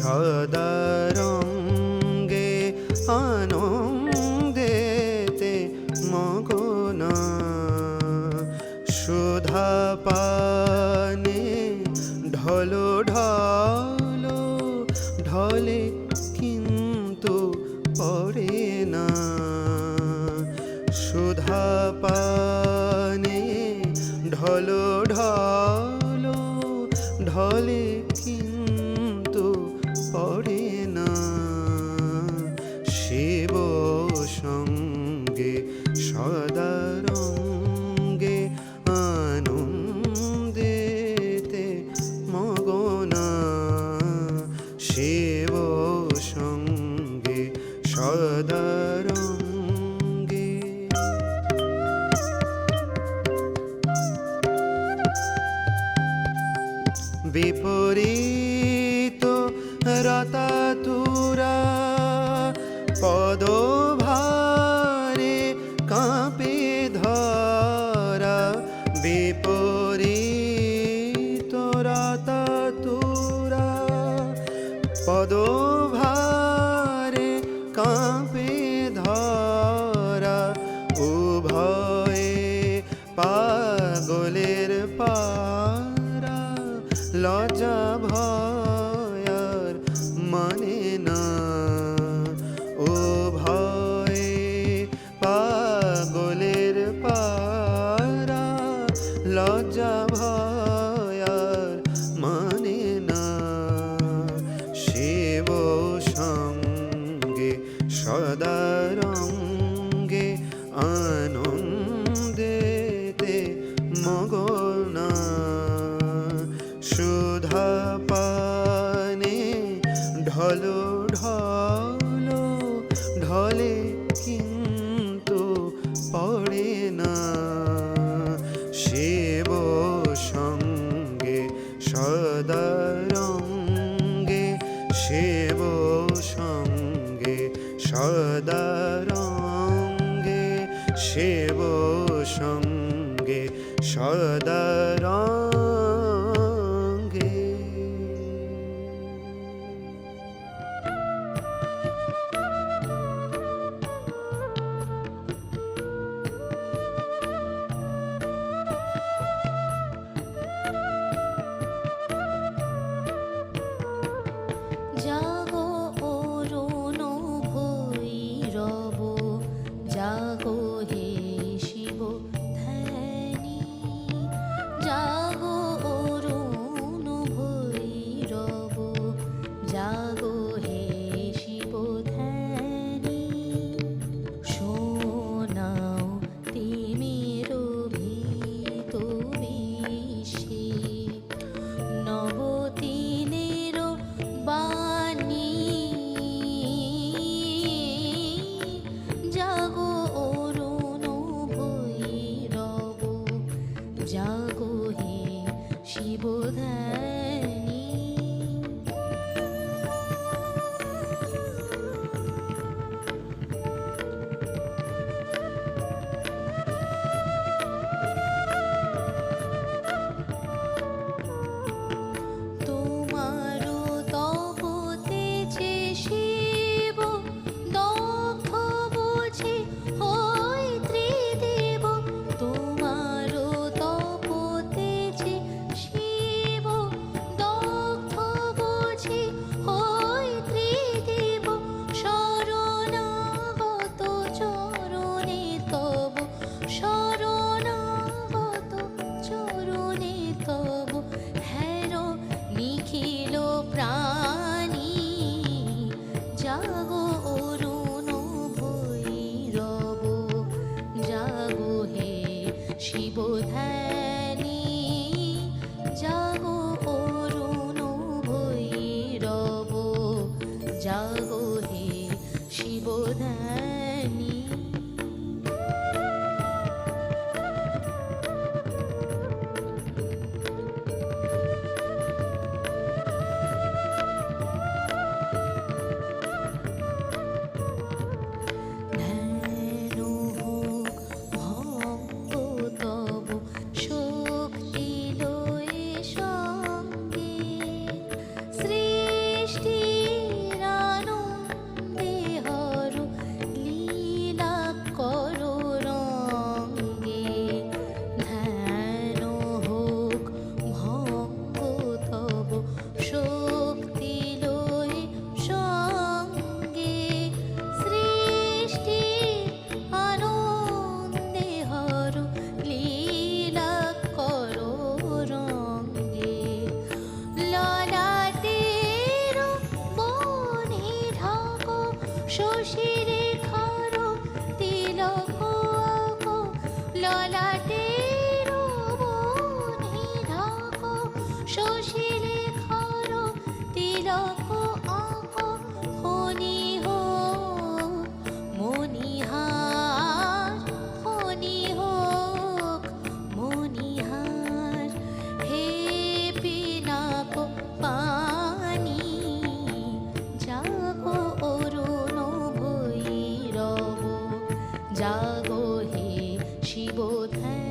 সদারঙ্গে আনন্দেতে মগনা। সুধা পানে ঢলো ঢলো, ঢলে কিন্তু পড়ে না। সুধা পানে ঢলো ঢলো, ঢলে কিন্তু বিপরীত রতাতুরা সদারঙ্গে আনন্দেতে মগনা সুধা পানে ঢলো ঢলো, ঢলে কিন্তু পড়ে না। শিব সঙ্গে সদারঙ্গে শিব সঙ্গে সদারঙ্গে শিব সঙ্গে সদারঙ্গে জাগো হে শিবধানী তোমারও শিব ধ্যানী জাগো অরুণ ভৈরব জাগো হে শিব ধ্যানী